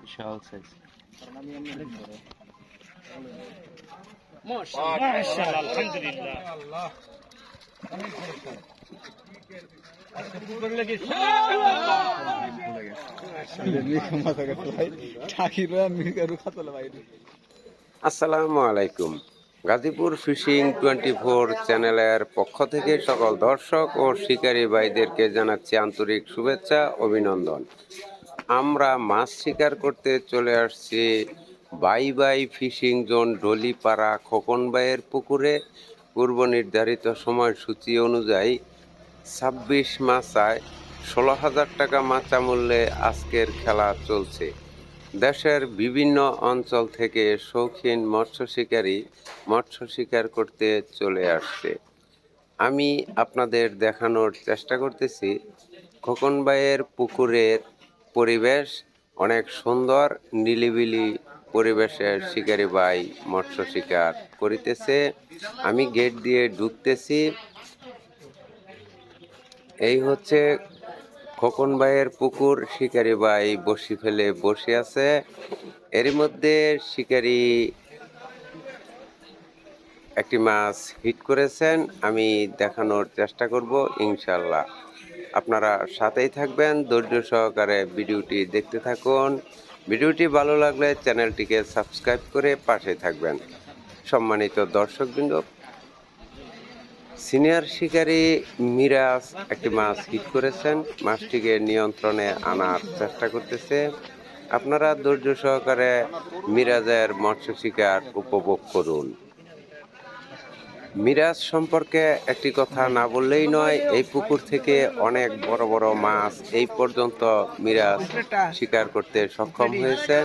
বিশাল size আসসালামু আলাইকুম Gazipur fishing twenty four চ্যানেলের পক্ষ থেকে সকল দর্শক ও শিকারী ভাইদেরকে জানাচ্ছি আন্তরিক শুভেচ্ছা অভিনন্দন। আমরা মাছ শিকার করতে চলে আসছি। Bye bye fishing zone Dolipara Khokon বাইয়ের পুকুরে। পূর্ব নির্ধারিত সময়সূচি অনুযায়ী ছাব্বিশ মাসায় ষোলো হাজার টাকা মাচা মূল্যে আজকের খেলা চলছে। দেশের বিভিন্ন অঞ্চল থেকে শৌখিন মৎস্য শিকারী মৎস্য শিকার করতে চলে আসছে। আমি আপনাদের দেখানোর চেষ্টা করতেছি। খোকনবাইয়ের পুকুরের পরিবেশ অনেক সুন্দর, নিলিবিলি পরিবেশের শিকারী ভাই মৎস্য শিকার করিতেছে। আমি গেট দিয়ে ঢুকতেছি। এই হচ্ছে খোকন ভাইয়ের পুকুর। শিকারি ভাই বসি ফেলে বসে আছে। এরই মধ্যে শিকারি একটি মাছ হিট করেছেন। আমি দেখানোর চেষ্টা করব, ইনশাল্লাহ। আপনারা সাথেই থাকবেন। ধৈর্য সহকারে ভিডিওটি দেখতে থাকুন। ভিডিওটি ভালো লাগলে চ্যানেলটিকে সাবস্ক্রাইব করে পাশে থাকবেন। সম্মানিত দর্শকবৃন্দ, সিনিয়র শিকারী মিরাজ একটি মাছ হিট করেছেন। মাছটিকে নিয়ন্ত্রণে আনার চেষ্টা করতেছে। আপনারা ধৈর্য সহকারে মিরাজের মৎস্য শিকার উপভোগ করুন। মিরাজ সম্পর্কে একটি কথা না বললেই নয়, এই পুকুর থেকে অনেক বড় বড় মাছ এই পর্যন্ত মিরাজ শিকার করতে সক্ষম হয়েছেন।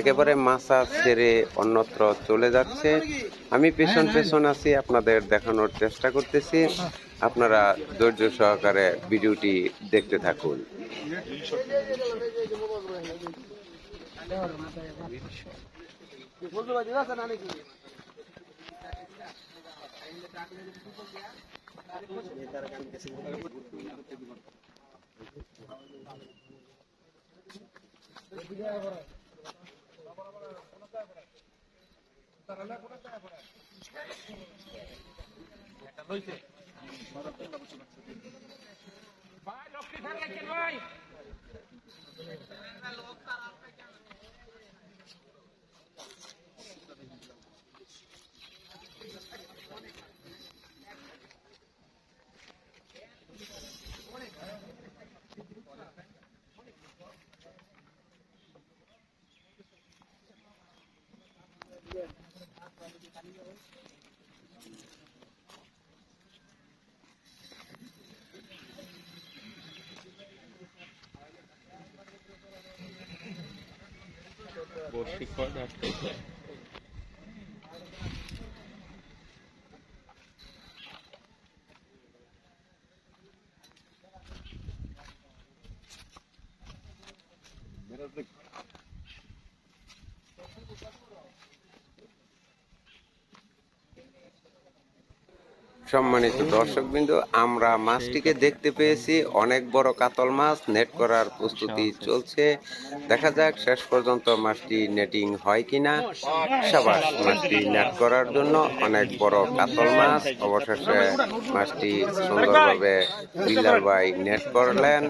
একেবারে মাছা ছেড়ে অন্যত্র চলে যাচ্ছে। আমি পেছন পেছন আছি, আপনাদের দেখানোর চেষ্টা করতেছি। আপনারা ধৈর্য সহকারে ভিডিওটি দেখতে থাকুন। ভাই লক্ষ্মী থাকলে ভাই। লোক তারা Both record after that. Minute সম্মানিত দর্শক দর্শকবৃন্দ, আমরা মাছটিকে দেখতে পেয়েছি। অনেক বড় কাতল মাছ নেট করার প্রস্তুতি চলছে। দেখা যাক শেষ পর্যন্ত মাছটি নেটিং হয় কিনা। সাবাস, মাছটি নেট করার জন্য অনেক বড় কাতল মাছ। অবশেষে মাছটি সুন্দরভাবে বিল্লাল ভাই নেট করলেন।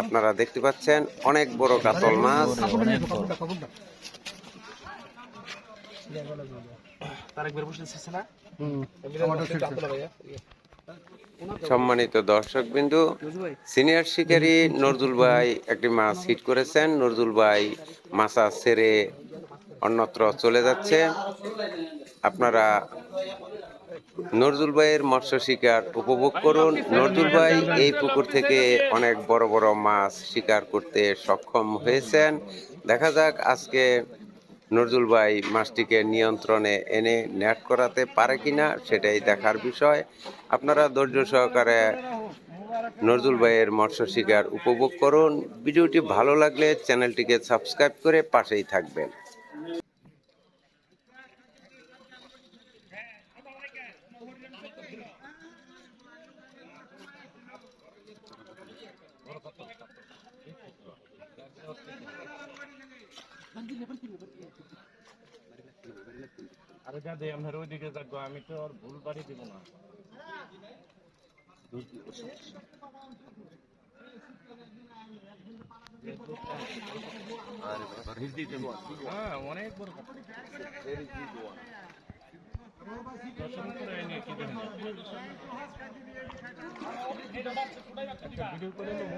আপনারা দেখতে পাচ্ছেন, অনেক বড় কাতল মাছ। সম্মানিত দর্শক বিন্দু সিনিয়র শিকারী নজরুল ভাই একটি মাছ হিট করেছেন। নজরুল ভাই মাছা ছেড়ে অন্যত্র চলে যাচ্ছে। আপনারা নজরুল ভাইয়ের মৎস্য শিকার উপভোগ করুন। নজরুল ভাই এই পুকুর থেকে অনেক বড় বড় মাছ শিকার করতে সক্ষম হয়েছেন। দেখা যাক আজকে নজরুল ভাই মাছটিকে নিয়ন্ত্রণে এনে নেট করাতে পারে কি না সেটাই দেখার বিষয়। আপনারা ধৈর্য সহকারে নজরুল ভাইয়ের মৎস্য শিকার উপভোগ করুন। ভিডিওটি ভালো লাগলে চ্যানেলটিকে সাবস্ক্রাইব করে পাশেই থাকবেন। আরে যা দে আপনার ওইদিকে যাব আমি তো আর ভুল বাড়ি দিব না। হ্যাঁ অনেক বড় কথা। দর্শন করে নিয়ে কি দেখেন একটা ভিডিও করে নেব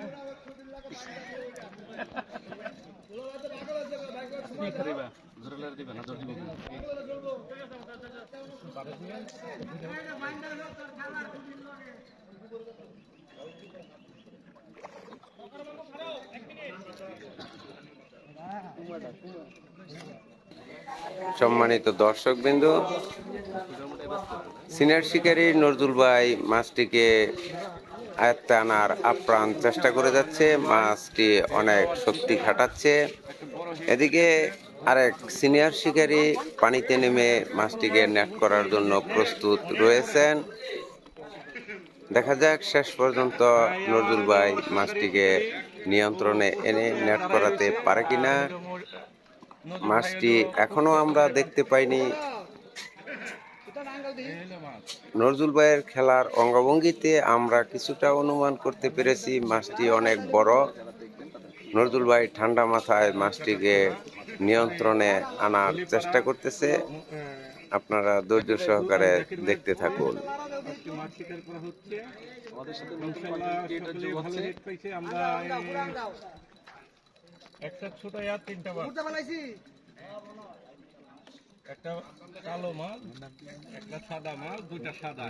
সম্মানিত দর্শক বিন্দু সিনিয়র শিকারী নজরুল ভাই মাছটিকে আয়ত্তে আনার আপ্রাণ চেষ্টা করে যাচ্ছে। মাছটি অনেক শক্তি খাটাচ্ছে। এদিকে আরেক সিনিয়র শিকারী পানিতে নেমে মাছটিকে নেট করার জন্য প্রস্তুত রয়েছেন। দেখা যাক, শেষ পর্যন্ত নজরুল ভাই মাছটিকে নিয়ন্ত্রণে এনে নেট করাতে পারে কিনা। মাছটি এখনও আমরা দেখতে পাইনি। নজরুল ভাইয়ের খেলার অঙ্গভঙ্গিতে আমরা কিছুটা অনুমান করতে পেরেছি, মাছটি অনেক বড়। নজরুল ভাই ঠান্ডা মাথায় মাছটিকে নিয়ন্ত্রণে আনার চেষ্টা করতেছে। আপনারা ধৈর্য সহকারে দেখতে থাকুন। একটা ছোট আর তিনটা মাছ একটা কালো মাছ একটা সাদা মাছ দুইটা সাদা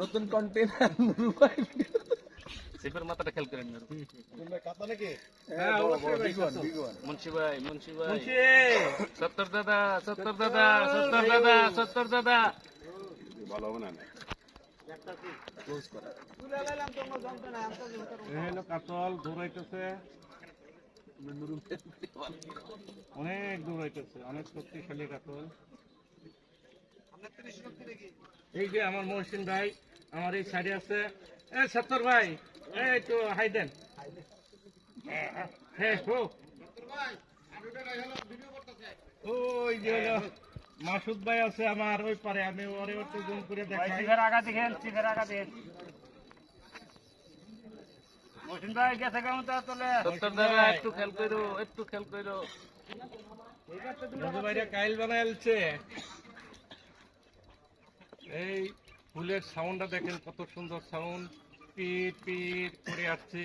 নতুন কন্টেন্ট সিফের মাথাটা খেল করেন হ্যাঁ ভাই, কাতো। মুন্সি ভাই মুন্সি ভাই। সত্তর দাদা সত্তর দাদা সত্তর দাদা সত্তর দাদা। কাতল দৌড়াইতেছে। অনেক দৌড়াইতেছে অনেক শক্তিশালী কাতল। এই যে আমার মহসিন ভাই আমার এই সাইডে আছে। এ সত্তর ভাই একটু হাই দেন। হ্যাঁ হো ওই যে হলো মাসুদ ভাই আছে আমার ওই পারে আমি ওরে একটু জুম করে দেখাই। চিভের আগা দেখেন চিভের আগা দেখেন মহসিন ভাই গেছে কেমন তা তোলে সত্তর দাদা একটু খেল করো একটু খেল করো। মধু ভাইরা কাইল বানাইলছে এই ফুলের সাউন্ডটা দেখেন কত সুন্দর সাউন্ড পিট পিট করে আসছে।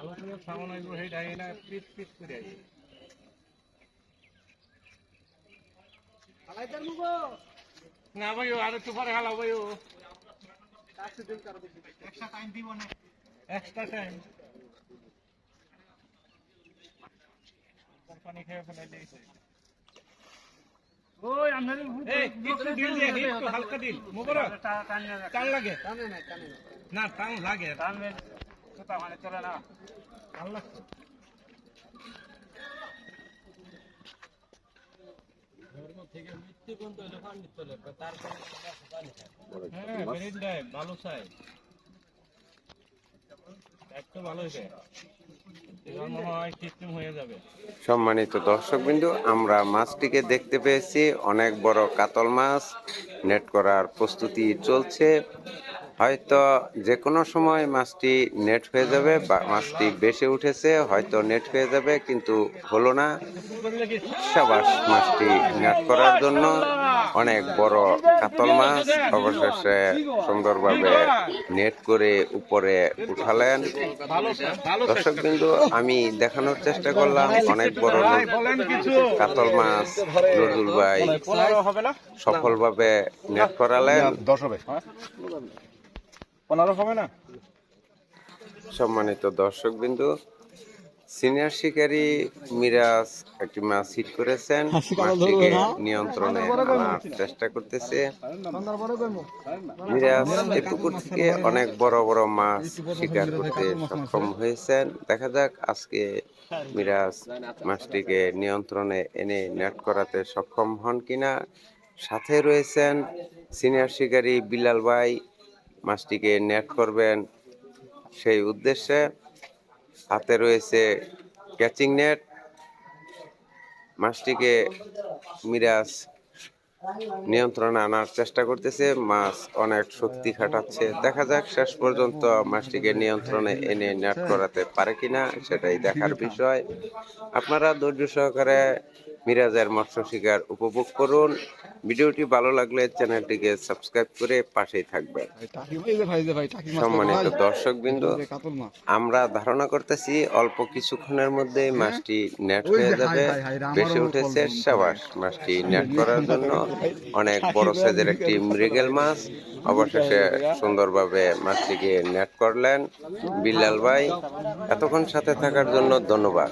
আসব সেই ডাইনা পিট পিট করে আসছে। না ভাইও আর একটু পরে হালা ভাইও। এক্সট্রা টাইম পানি খেয়ে ফেলে দিয়েছে। ওই আপনার ডিল দিয়ে একটু হালকা ডিল মোবারক। টান লাগে? না টান লাগে। টানবে মানে চলে না। টান লাগছে। হ্যাঁ বেরিয়ে দেয় ভালো চাই একটু ভালো হয়েছে। সম্মানিত দর্শকবিন্দু, আমরা মাছটিকে দেখতে পেয়েছি। অনেক বড় কাতল মাছ, নেট করার প্রস্তুতি চলছে। হয়তো যে কোনো সময় মাছটি নেট হয়ে যাবে বা মাছটি বেশি উঠেছে, হয়তো নেট হয়ে যাবে, কিন্তু হলো না। সাবাস মাছটি নেট করার জন্য অনেক বড় কাতল মাছ। অবশেষে সুন্দরভাবে নেট করে উপরে উঠালেন। দর্শক বিন্দু আমি দেখানোর চেষ্টা করলাম। অনেক বড় কাতল মাছ নজরুল ভাই সফলভাবে নেট করালেন। দশ হবে পনেরো হবে না? সম্মানিত দর্শক বিন্দু সিনিয়র শিকারী মিরাজ একটি মাছ হিট করেছেন। মাছটিকে নিয়ন্ত্রণে আনার চেষ্টা করতেছে। মিরাজ এ পুকুর থেকে অনেক বড় বড় মাছ শিকার করতে সক্ষম হয়েছেন। দেখা যাক আজকে মিরাজ মাছটিকে নিয়ন্ত্রণে এনে নেট করাতে সক্ষম হন কিনা। সাথে রয়েছেন সিনিয়র শিকারী বিলাল ভাই। মাছটিকে নেট করবেন সেই উদ্দেশ্যে। হাতে রয়েছে ক্যাচিং নেট, মাছটিকে মিরাজ নিয়ন্ত্রণ আনার চেষ্টা করতেছে, মাছ অনেক শক্তি খাটাচ্ছে। দেখা যাক শেষ পর্যন্ত মাছটিকে নিয়ন্ত্রণে এনে নেট করাতে পারে কিনা, সেটাই দেখার বিষয়। আপনারা ধৈর্য সহকারে মিরাজের মৎস্য শিকার উপভোগ করুন। ভিডিওটি ভালো লাগলে চ্যানেলটিকে সাবস্ক্রাইব করে পাশেই থাকবেন। সম্মানিত দর্শক দর্শকবৃন্দ আমরা ধারণা করতেছি অল্প কিছুক্ষণের মধ্যে মাছটি নেট হয়ে যাবে। বেশি উঠেছে সাবাস। মাছটি নেট করার জন্য অনেক বড় সাইজের একটি মৃগেল মাছ। অবশেষে সুন্দরভাবে মাছটিকে নেট করলেন। বিল্লাল ভাই এতক্ষণ সাথে থাকার জন্য ধন্যবাদ।